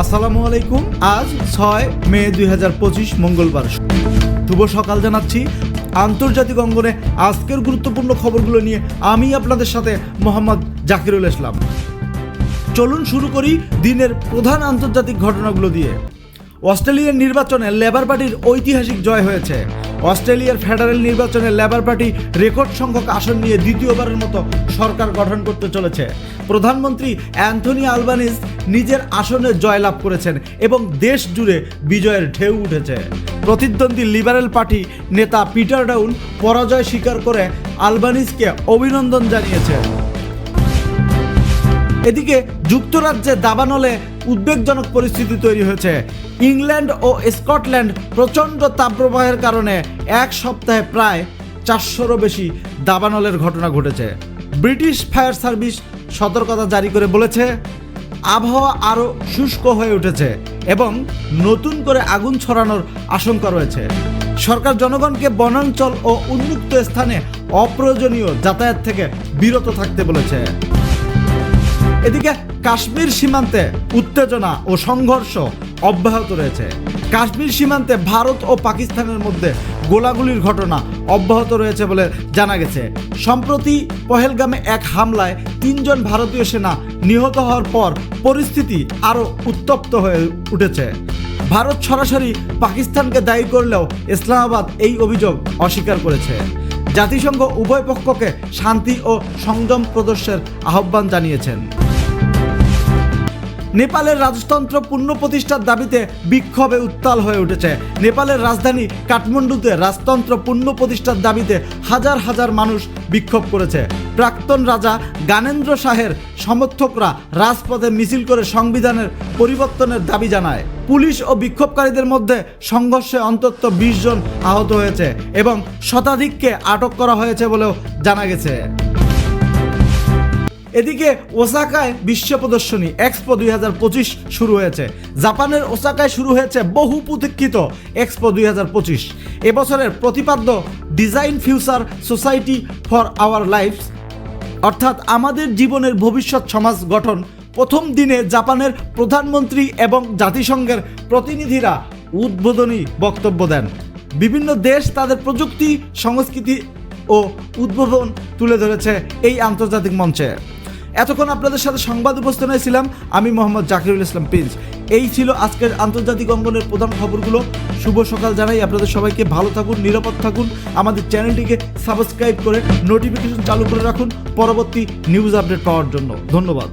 আসসালামু আলাইকুম। আজ ছয় মে দু হাজার পঁচিশ মঙ্গলবার। শুভ সকাল জানাচ্ছি। আন্তর্জাতিক অঙ্গনে আজকের গুরুত্বপূর্ণ খবরগুলো নিয়ে আমি আপনাদের সাথে মোহাম্মদ জাকিরুল ইসলাম। চলুন শুরু করি দিনের প্রধান আন্তর্জাতিক ঘটনাগুলো দিয়ে। অস্ট্রেলিয়ার নির্বাচনে লেবার পার্টির ঐতিহাসিক জয় হয়েছে। অস্ট্রেলিয়ার ফেডারেল নির্বাচনে লেবার পার্টি রেকর্ড সংখ্যক আসন নিয়ে দ্বিতীয়বারের মতো সরকার গঠন করতে চলেছে। প্রধানমন্ত্রী অ্যান্থনি আলবানিজ নিজের আসনে জয়লাভ করেছেন এবং দেশ জুড়ে বিজয়ের ঢেউ উঠেছে। প্রতিদ্বন্দ্বী লিবারেল পার্টি নেতা পিটার ডাউন পরাজয় স্বীকার করে আলবানিজকে অভিনন্দন জানিয়েছেন। এদিকে যুক্তরাজ্যে দাবানলে উদ্বেগজনক পরিস্থিতি তৈরি হয়েছে। ইংল্যান্ড ও স্কটল্যান্ড প্রচণ্ড তাপপ্রবাহের কারণে এক সপ্তাহে প্রায় চারশোরও বেশি দাবানলের ঘটনা ঘটেছে। ব্রিটিশ ফায়ার সার্ভিস সতর্কতা জারি করে বলেছে, আবহাওয়া আরও শুষ্ক হয়ে উঠেছে এবং নতুন করে আগুন ছড়ানোর আশঙ্কা রয়েছে। সরকার জনগণকে বনাঞ্চল ও উন্মুক্ত স্থানে অপ্রয়োজনীয় যাতায়াত থেকে বিরত থাকতে বলেছে। এদিকে কাশ্মীর সীমান্তে উত্তেজনা ও সংঘর্ষ অব্যাহত রয়েছে। কাশ্মীর সীমান্তে ভারত ও পাকিস্তানের মধ্যে গোলাগুলির ঘটনা অব্যাহত রয়েছে বলে জানা গেছে। সম্প্রতি পহেলগামে এক হামলায় তিনজন ভারতীয় সেনা নিহত হওয়ার পর পরিস্থিতি আরও উত্তপ্ত হয়ে উঠেছে। ভারত সরাসরি পাকিস্তানকে দায়ী করলেও ইসলামাবাদ এই অভিযোগ অস্বীকার করেছে। জাতিসংঘ উভয় পক্ষকে শান্তি ও সংযম প্রদর্শের আহ্বান জানিয়েছেন। নেপালের রাজতন্ত্র পুনঃপ্রতিষ্ঠার দাবিতে বিক্ষোভে উত্তাল হয়ে উঠেছে। নেপালের রাজধানী কাঠমান্ডুতে রাজতন্ত্র পুনঃপ্রতিষ্ঠার দাবিতে হাজার হাজার মানুষ বিক্ষোভ করেছে। প্রাক্তন রাজা গানেন্দ্র শাহের সমর্থকরা রাজপথে মিছিল করে সংবিধানের পরিবর্তনের দাবি জানায়। পুলিশ ও বিক্ষোভকারীদের মধ্যে সংঘর্ষে অন্তত বিশ জন আহত হয়েছে এবং শতাধিককে আটক করা হয়েছে বলেও জানা গেছে। এদিকে ওসাকায় বিশ্ব প্রদর্শনী এক্সপো দুই হাজার পঁচিশ শুরু হয়েছে। জাপানের ওসাকায় শুরু হয়েছে বহু প্রতীক্ষিত এক্সপো দুই হাজার পঁচিশ। এবছরের প্রতিপাদ্য design future society for our lifes. অর্থাৎ আমাদের জীবনের ভবিষ্যৎ সমাজ গঠন প্রথম দিনে জাপানের প্রধানমন্ত্রী এবং জাতিসংঘের প্রতিনিধিরা উদ্বোধনী বক্তব্য দেন। বিভিন্ন দেশ তাদের প্রযুক্তি, সংস্কৃতি ও উদ্বোধন তুলে ধরেছে এই আন্তর্জাতিক মঞ্চে। এতক্ষণ আপনাদের সাথে সংবাদ উপস্থাপনায় ছিলাম আমি মোহাম্মদ জাকিরুল ইসলাম প্রিন্স এই ছিল আজকের আন্তর্জাতিক অঙ্গনের প্রধান খবরগুলো। শুভ সকাল জানাই, আপনাদের সবাইকে ভালো থাকুন, নিরাপদ থাকুন। আমাদের চ্যানেলটিকে সাবস্ক্রাইব করে নোটিফিকেশন চালু করে রাখুন। পরবর্তী নিউজ আপডেট পাওয়ার জন্য। ধন্যবাদ।